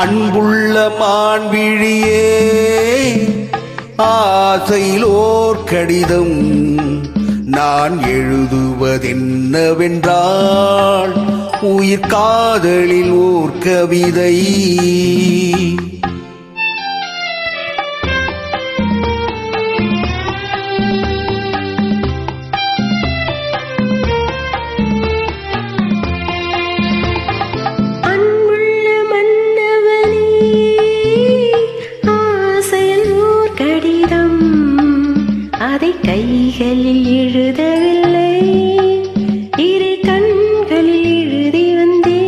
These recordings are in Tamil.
அன்புள்ள மான்விழியே ஆசையிலோர் கடிதம் நான் எழுதுவதென்னவென்றால் உயிர் காதலில் ஓர் கவிதை. கைகளில் எழுதவில்லை இரு கண்களில் எழுதி வந்தேன்.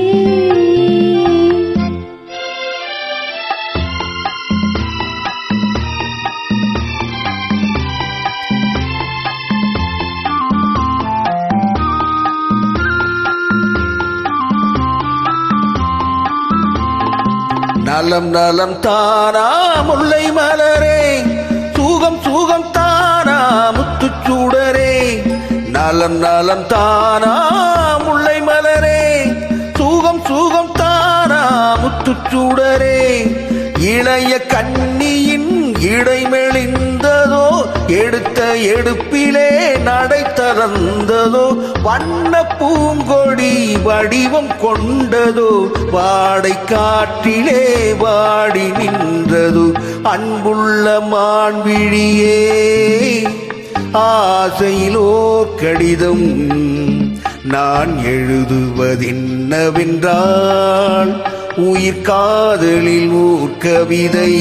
நலம் நலம் தானா முல்லை மலரே. சூகம் சூகம் தானா முத்துச்சூடரே நலம் நலம் தானா முல்லை மலரே. சூகம் சூகம் தானா முத்துச்சூடரே. இளைய கண்ணியின் இடை மெலிந்ததோ எடுத்த எடுப்பிலே நடை தறந்ததோ வண்ண பூங்கொடி வடிவம் கொண்டதோ வாடை காற்றிலே வாடி நின்றது அன்புள்ள மான்விழியே. ஆசையிலோர் கடிதம் நான் எழுதுவதென்னவென்றால் உயிர் காதலில் ஓர் கவிதை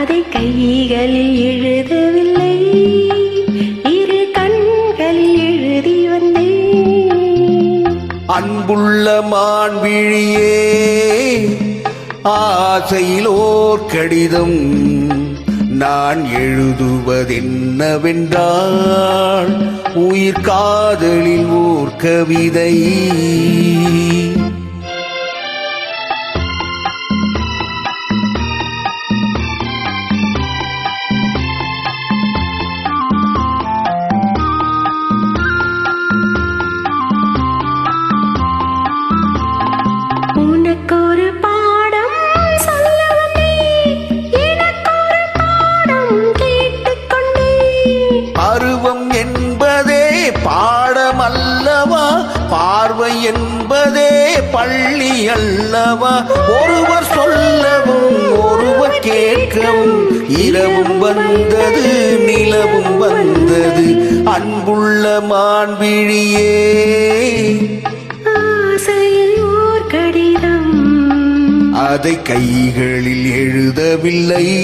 அதை கைகளில் எழுதவில்லை. இரு கண்களில் எழுதி வந்தேன். அன்புள்ள மான்விழியே ஆசையிலோர் கடிதம் நான் எழுதுவதென்னவென்றால் உயிர் காதலில் ஓர் கவிதை. பாடமல்லவா? பார்வை என்பதே பள்ளி அல்லவா? ஒருவர் சொல்லவும் ஒருவர் கேட்கவும் இரவும் வந்தது நிலவும் வந்தது. அன்புள்ள மான்விழியே. அதை கைகளில் எழுதவில்லை.